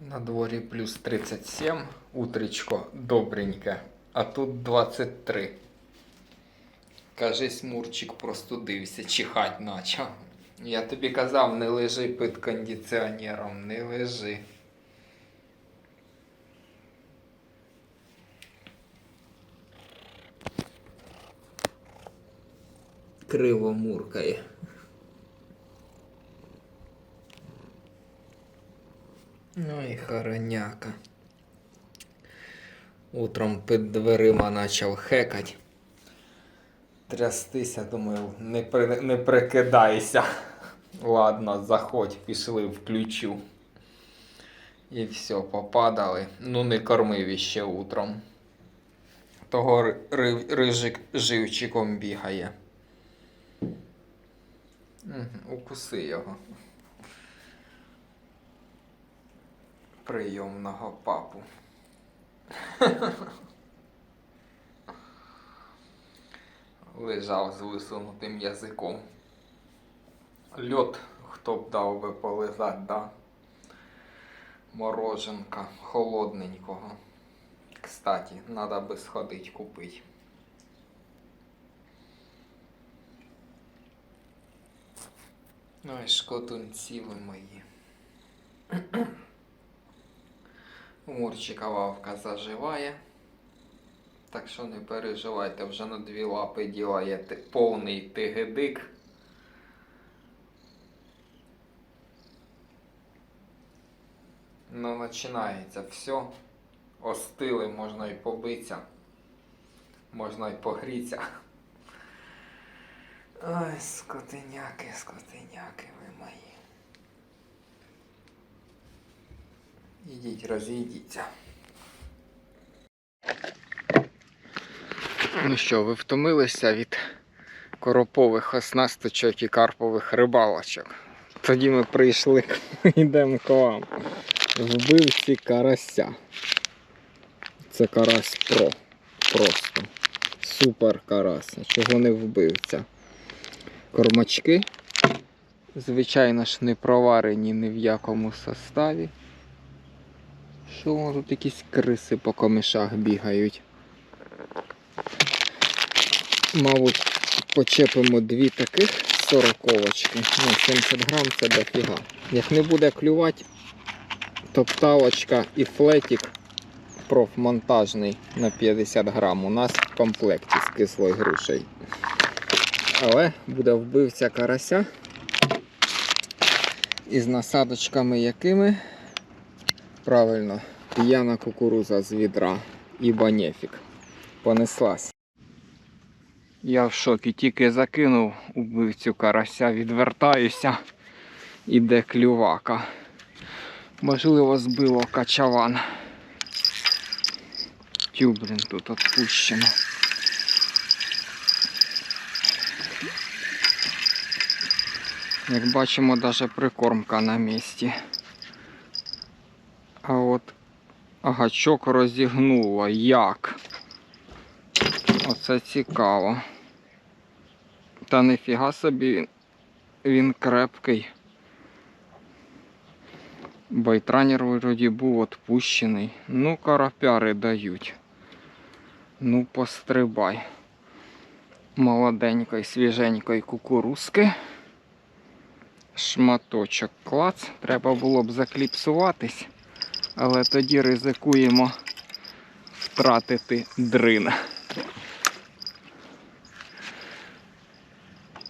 На дворі плюс 37, утречко добреньке, а тут 23. Кажись, Мурчик простудився, чихать начав. Я тобі казав, не лежи під кондиціонером, не лежи. Криво муркає. Ну і хороняка. Утром під дверима почав хекать. Трястися, думаю, не, при, не прикидайся. Ладно, заходь, пішли, включу. І все, попадали. Ну, не кормив іще утром. Того ри- ри- рижик живчиком бігає. Укуси його. Прийомного папу. Лежав з висунутим язиком. Льот, хто б дав би полизати, да? Мороженка холодненького. Кстати, надо би сходить купить. Ну і шкотунці ви мої. Мурчика лавка заживає. Так що не переживайте, вже на дві лапи ділає ти- повний тигедик. Ну, починається все. Остили, можна і побитися. Можна і погрітися. Ой, скотиняки, скотиняки ви мої. Ідіть, розійдіться. Ну що, ви втомилися від коропових оснасточок і карпових рибалочок? Тоді ми прийшли, йдемо к вам. Вбивці карася. Це карась про. Просто. Супер карась. Чого не вбивця? Кормачки. Звичайно ж, не проварені ні в якому составі. Що воно тут якісь криси по комишах бігають? Мабуть, почепимо дві таких сороковочки. Ну, 70 грам це дофіга. Як не буде клювати, то пталочка і флетик профмонтажний на 50 грам у нас в комплекті з кислою грушею. Але буде вбивця карася із насадочками якими правильно п'яна кукуруза з відра і банефік. Понеслась. Я в шокі тільки закинув убивцю карася, відвертаюся. Іде клювака. Можливо, збило качаван. Тю, блін, тут відпущено. Як бачимо, навіть прикормка на місці. А от гачок розігнуло. Як? Оце цікаво. Та ніфіга собі він, він крепкий. Байтранер вроді був відпущений. Ну, карапяри дають. Ну, пострибай. Молоденької, свіженької кукурузки. Шматочок клац. Треба було б закліпсуватись, але тоді ризикуємо втратити дрин.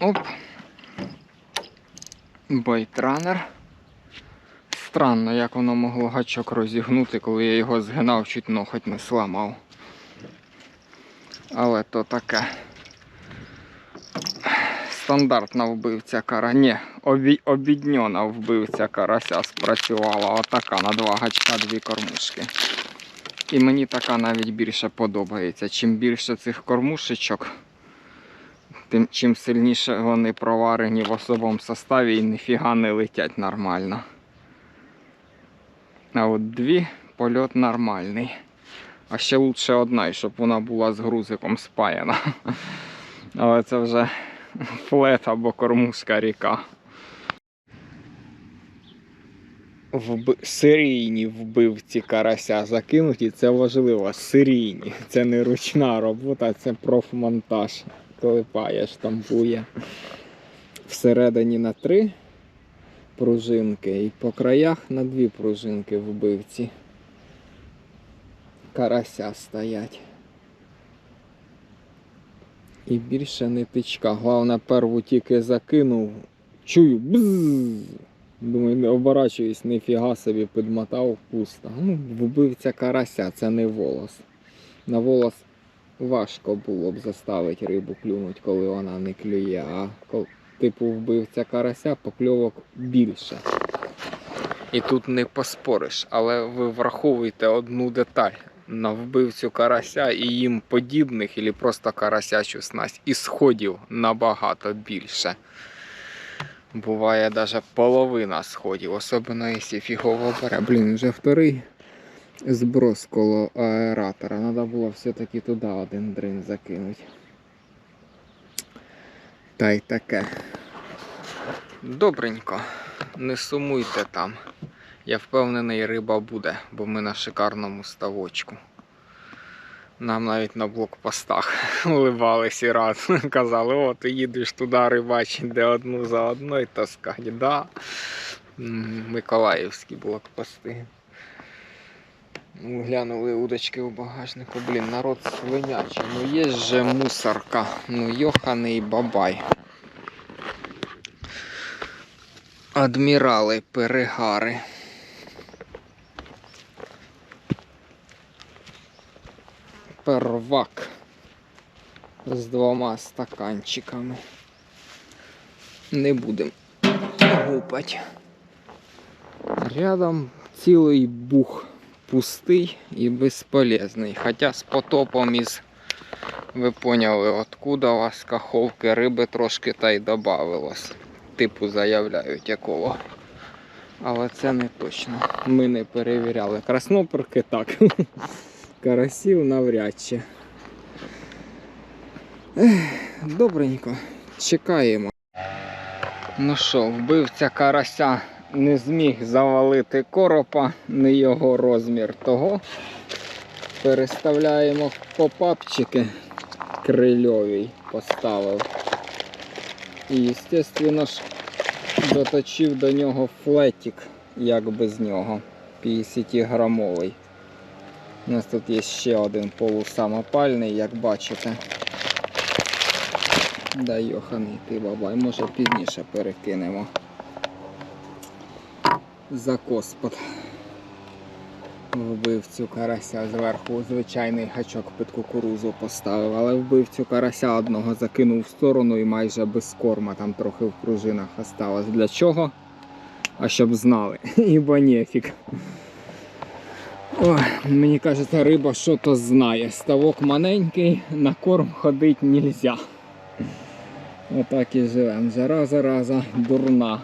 Оп. Байтранер. Странно, як воно могло гачок розігнути, коли я його згинав, чуть ноготь не сламав. Але то таке. Стандартна вбивця кара. Ні. Обідньона вбивця карася спрацювала. Отака на два гачка, дві кормушки. І мені така навіть більше подобається. Чим більше цих кормушечок, тим чим сильніше вони проварені в особовому составі і ніфіга не летять нормально. А от дві польот нормальний. А ще лучше одна, щоб вона була з грузиком спаяна. Але це вже флет або кормузька ріка. Вби... серійні вбивці карася закинуті, це важливо. Серійні. Це не ручна робота, це профмонтаж. Клепає, штампує. Всередині на три пружинки і по краях на дві пружинки вбивці. Карася стоять. І більше не тичка. Головне, перву тільки закинув. Чую бзз. Думаю, не оборачуюсь, ніфіга собі підмотав пусто. Ну, вбивця карася, це не волос. На волос важко було б заставити рибу клюнути, коли вона не клює. А кол- типу вбивця карася, покльовок більше. І тут не поспориш, але ви враховуєте одну деталь. На вбивцю карася і їм подібних, або просто карасячу снасть, і сходів набагато більше. Буває навіть половина сходів, особливо якщо фігово бере. Блін, вже вторий зброс коло аератора. Треба було все-таки туди один дрин закинути. Та й таке. Добренько, не сумуйте там. Я впевнений, риба буде, бо ми на шикарному ставочку. Нам навіть на блокпостах уливались і раз. Казали, о, ти їдеш туди рибачить, де одну за одною таскать. Да. Миколаївські блокпости. Ну, Глянули удочки у багажнику. Блін, народ свинячий. Ну є же мусорка. Ну йоханий бабай. Адмірали, перегари. Первак з двома стаканчиками. Не будемо гупати. Рядом цілий бух пустий і безполезний. Хоча з потопом із, ви поняли, откуда у вас каховки риби трошки та й додавилось. Типу заявляють якого. Але це не точно. Ми не перевіряли. Красноперки так. Карасів навряд чи. Добренько, чекаємо. Ну що, вбивця карася не зміг завалити коропа, не його розмір того. Переставляємо попапчики крильовий поставив. І, звісно ж, доточив до нього флетик, як без нього, 50 грамовий. У нас тут є ще один полусамопальний, як бачите. Да йоханий ти бабай, може пізніше перекинемо. За коспот. Вбивцю карася зверху звичайний гачок під кукурузу поставив, але вбивцю карася одного закинув в сторону і майже без корма, там трохи в пружинах осталось. Для чого? А щоб знали, ібо нефік. Ой, мені кажеться, риба що то знає. Ставок маленький, на корм ходить нельзя. Отак і живемо. Жара зараза дурна.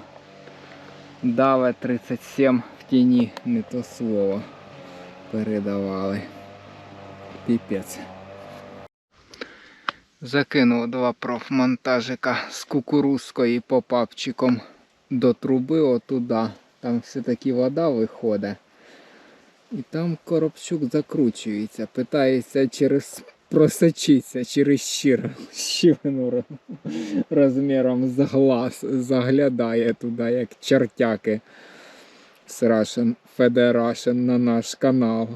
Даве 37 в тіні, не то слово передавали. Піпець. Закинув два профмонтажика з кукурузкою попапчиком до труби отуда. Там все-таки вода виходить. І там коробчук закручується, питається через просочитися через щир, щілину розміром з глаз, заглядає туди, як чертяки Russian Federation на наш канал.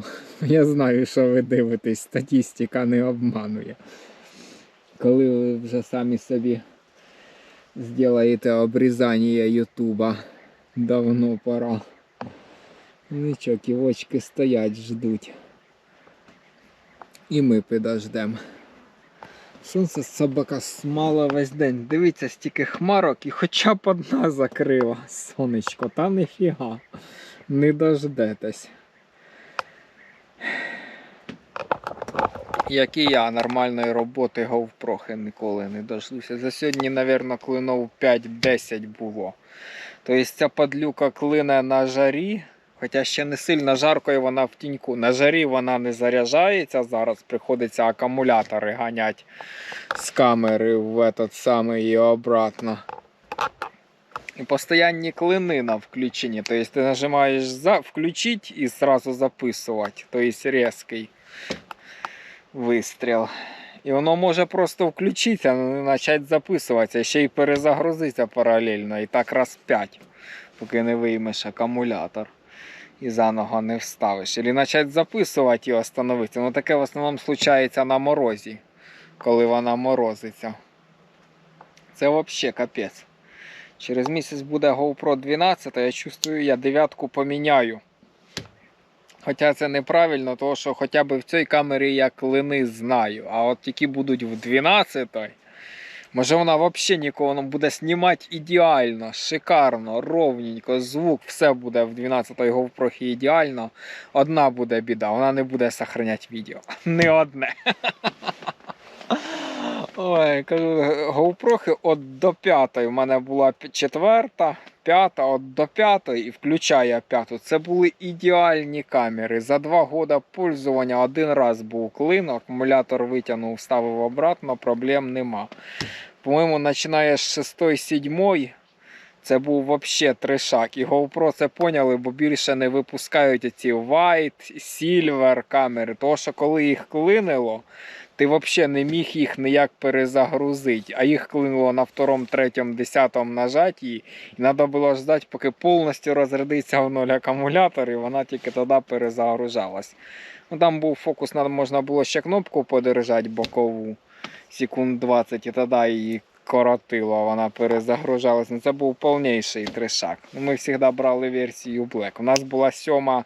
Я знаю, що ви дивитесь, статистика не обманує. Коли ви вже самі собі зробите обрізання Ютуба, давно пора. Нічого, ківочки стоять, ждуть. І ми підождемо. Сонце собака смало весь день. Дивіться, стільки хмарок і хоча б одна закрила сонечко, та ніфіга. Не дождетесь. Як і я, нормальної роботи говпрохи ніколи не дождуся. За сьогодні, мабуть, клинов 5-10 було. Тобто ця падлюка клине на жарі, хоча ще не сильно жарко і вона в тіньку. На жарі вона не заряджається. Зараз приходиться акумулятори ганять з камери в этот самий і обратно. І постоянні клини на включенні. Тобто ти нажимаєш за включить і зразу записувати. Тобто різкий вистріл. І воно може просто включитися, почати записуватися, ще й перезагрузитися паралельно. І так раз 5, поки не виймеш акумулятор і заново не вставиш. Або почати записувати і остановитися. Ну таке в основному случається на морозі, коли вона морозиться. Це взагалі капець. Через місяць буде GoPro 12, я чувствую, я дев'ятку поміняю. Хоча це неправильно, тому що хоча б в цій камері я клини знаю. А от які будуть в 12 може вона взагалі нікого не буде знімати ідеально, шикарно, ровненько, звук, все буде в 12-й GoPro ідеально. Одна буде біда, вона не буде сохраняти відео. Не одне. Ой, кажу, GoPro от до п'ятої. У мене була четверта, п'ята, от до п'ятої і включає п'яту. Це були ідеальні камери. За два роки пользування один раз був клин, акумулятор витягнув, вставив обратно, проблем нема. По-моєму, починає з 6-7. Це був взагалі трешак. І GoPro це поняли, бо більше не випускають ці White, Silver камери. Тому що коли їх клинило, ти взагалі не міг їх ніяк перезагрузити, а їх клинило на втором, третьому, десятому нажатті, і треба було ждати, поки повністю розрядиться в ноль акумулятор, і вона тільки тоді перезагружалась. Ну, там був фокус, можна було ще кнопку подержати бокову секунд 20, і тоді її коротило, вона перезагружалась. Ну, це був повніший трешак. Ну, Ми завжди брали версію Black. У нас була сьома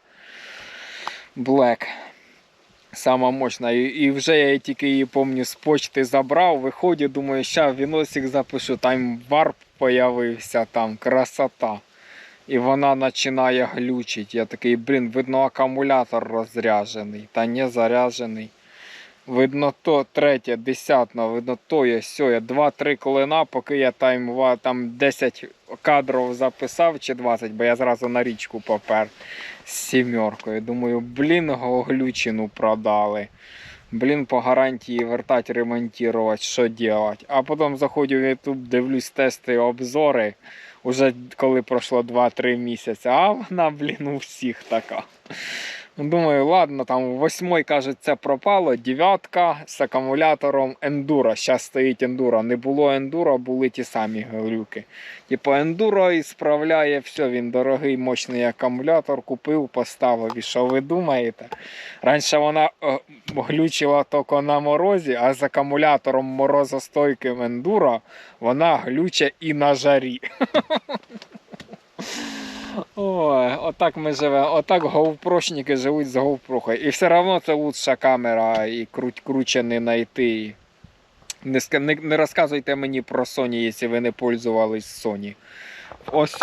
Black. Сама мощна. І, вже я тільки її помню, з почти забрав, виходжу, думаю, ща віносик запишу, там варп появився, там красота. І вона починає глючити. Я такий, блін, видно, акумулятор розряджений, та не заряджений. Видно то третє, десятно, видно то є сьоє. Два-три клина, поки я тайм там 10 кадрів записав чи 20, бо я зразу на річку попер з сімеркою. Думаю, блін, глючину продали. Блін, по гарантії вертати, ремонтувати, що делать. А потім заходжу в YouTube, дивлюсь тести, обзори. Уже коли пройшло 2-3 місяці, а вона, блін, у всіх така. Думаю, ладно, там восьмой, каже, це пропало, дев'ятка з акумулятором ендуро. Зараз стоїть ендуро. Не було ендуро, були ті самі глюки. Типу ендуро і справляє все. Він дорогий, мощний акумулятор купив, поставив. І що ви думаєте? Раніше вона е, глючила тільки на морозі, а з акумулятором морозостойким ендуро вона глюче і на жарі. Ой, отак ми живемо, отак говпрошники живуть з говпрохою. І все одно це лучша камера, і круть, круче не знайти. Не, не, не розказуйте мені про Sony, якщо ви не пользувались Sony. Ось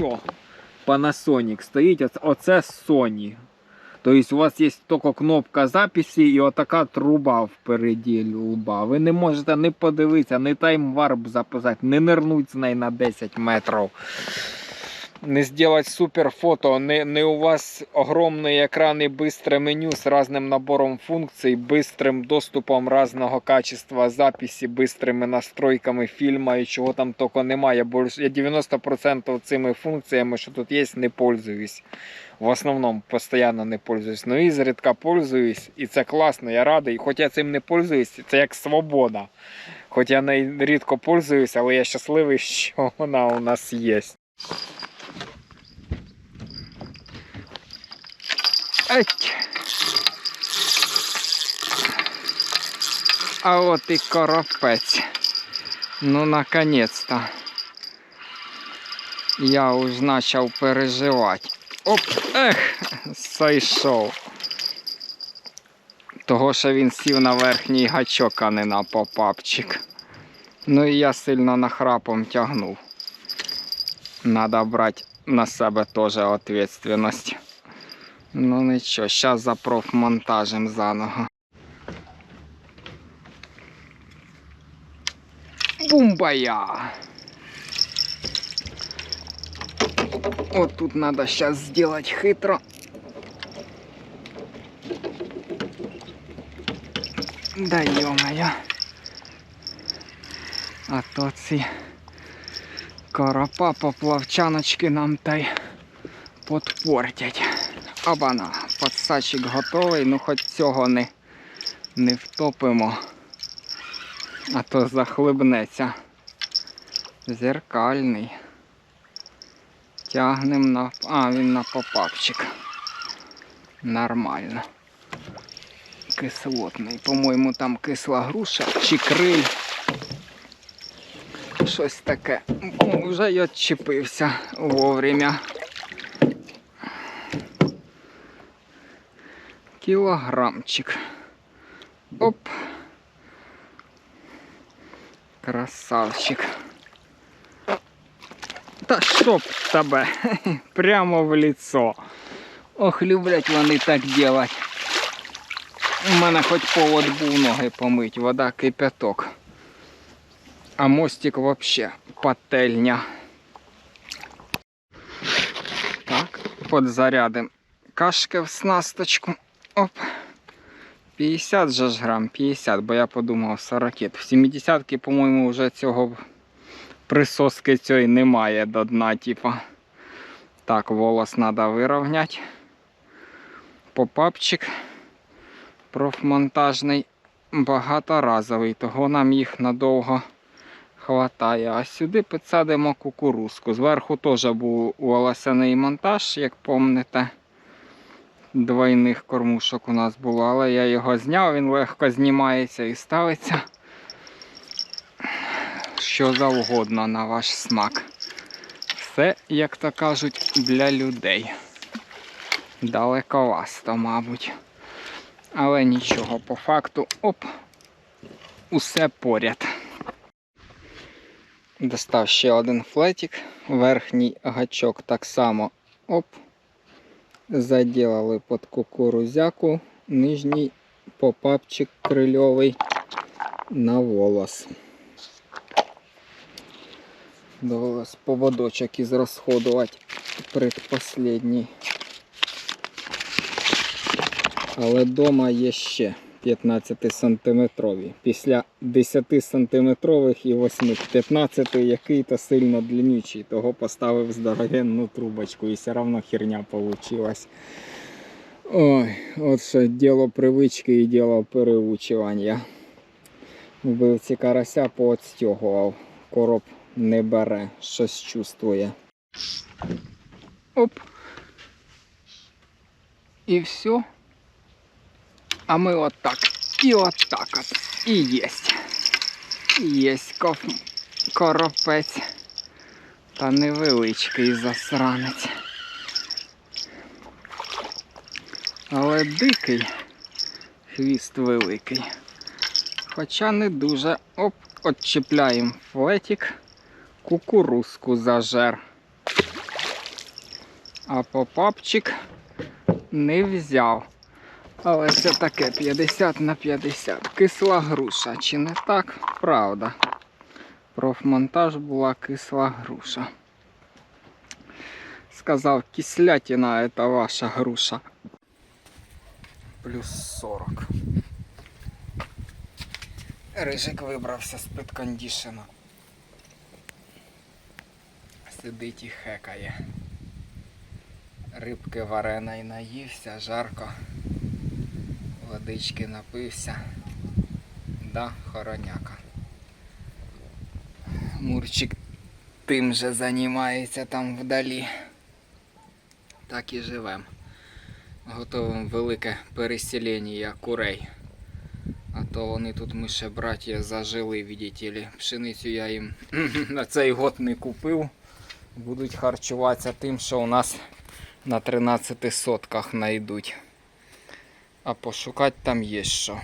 Panasonic стоїть, оце, Sony. Тобто у вас є тільки кнопка записі і отака труба впереді лба. Ви не можете не подивитися, не таймварп записати, не нирнуть з неї на 10 метрів не сделать супер фото, не, не у вас огромний екран і быстре меню з разним набором функцій, быстрим доступом разного качества записі, быстрими настройками фільму і чого там тільки немає. Бо я 90% цими функціями, що тут є, не пользуюсь. В основному постійно не пользуюсь. Ну і зрідка пользуюсь, і це класно, я радий. Хоч я цим не пользуюсь, це як свобода. Хоч я нею рідко пользуюсь, але я щасливий, що вона у нас є. А от і коропець. Ну, наконец-то. Я уж почав переживати. Оп, ех, зайшов. Того, що він сів на верхній гачок, а не на попапчик. Ну і я сильно нахрапом тягнув. Надо брати на себе теж відповідальність. Ну нічого, зараз за профмонтажем заново. Бумбая! Вот тут надо сейчас сделать хитро. Да ё-моё. А то ці Карапа поплавчаночки нам та й подпортять. Обана, подсачик готовий, ну хоч цього не, не втопимо, а то захлибнеться. Зеркальний. Тягнем на. А, він на попапчик. Нормально. Кислотний. По-моєму, там кисла груша чи криль. Щось таке. Вже й відчепився вовремя. Кілограмчик. Оп. Красавчик. Та щоб тебе прямо в лицо. Ох, люблять вони так делать. У мене хоч повод був ноги помить, вода кипяток. А мостик вообще пательня. Так, подзарядим кашки в снасточку. Оп. 50 же ж грам, 50, бо я подумав 40. В 70-ки, по-моєму, вже цього присоски цієї немає до дна, типа. Так, волос треба вирівняти. Попапчик профмонтажний багаторазовий, того нам їх надовго хватає. А сюди підсадимо кукурузку. Зверху теж був волосяний монтаж, як пам'ятаєте. Двойних кормушок у нас було, але я його зняв, він легко знімається і ставиться. Що завгодно на ваш смак. Все, як то кажуть, для людей. Далековасто, мабуть. Але нічого, по факту, оп, усе поряд. Достав ще один флетик, верхній гачок так само оп. Заділили під кукурузяку, нижній попапчик крильовий на волос. Довелось поводочок ізрасходувати предпоследній. Але вдома є ще 15 сантиметрові. Після 10 сантиметрових і 8 15 який то сильно длиннючий. Того поставив здоровенну трубочку і все одно херня получилась. Ой, от що діло привички і діло переучування. Вбивці карася поотстягував. Короб не бере, щось чувствує. Оп. І все. А ми отак. І отак от. І єсть. Єсть коф... коропець. Та невеличкий засранець. Але дикий. Хвіст великий. Хоча не дуже. Оп, отчіпляємо флетик. Кукурузку зажер. А попапчик не взяв. Але це таке 50 на 50. Кисла груша, чи не так? Правда. Профмонтаж була кисла груша. Сказав, кислятина це ваша груша. Плюс 40. Рижик вибрався з підкондішена. Сидить і хекає. Рибки вареної наївся, жарко водички напився. Да, хороняка. Мурчик тим же займається там вдалі. Так і живем. Готовим велике переселення курей. А то вони тут мише браття зажили, видите. Пшеницю я їм на цей год не купив. Будуть харчуватися тим, що у нас на 13 сотках знайдуть. А пошукати там є що.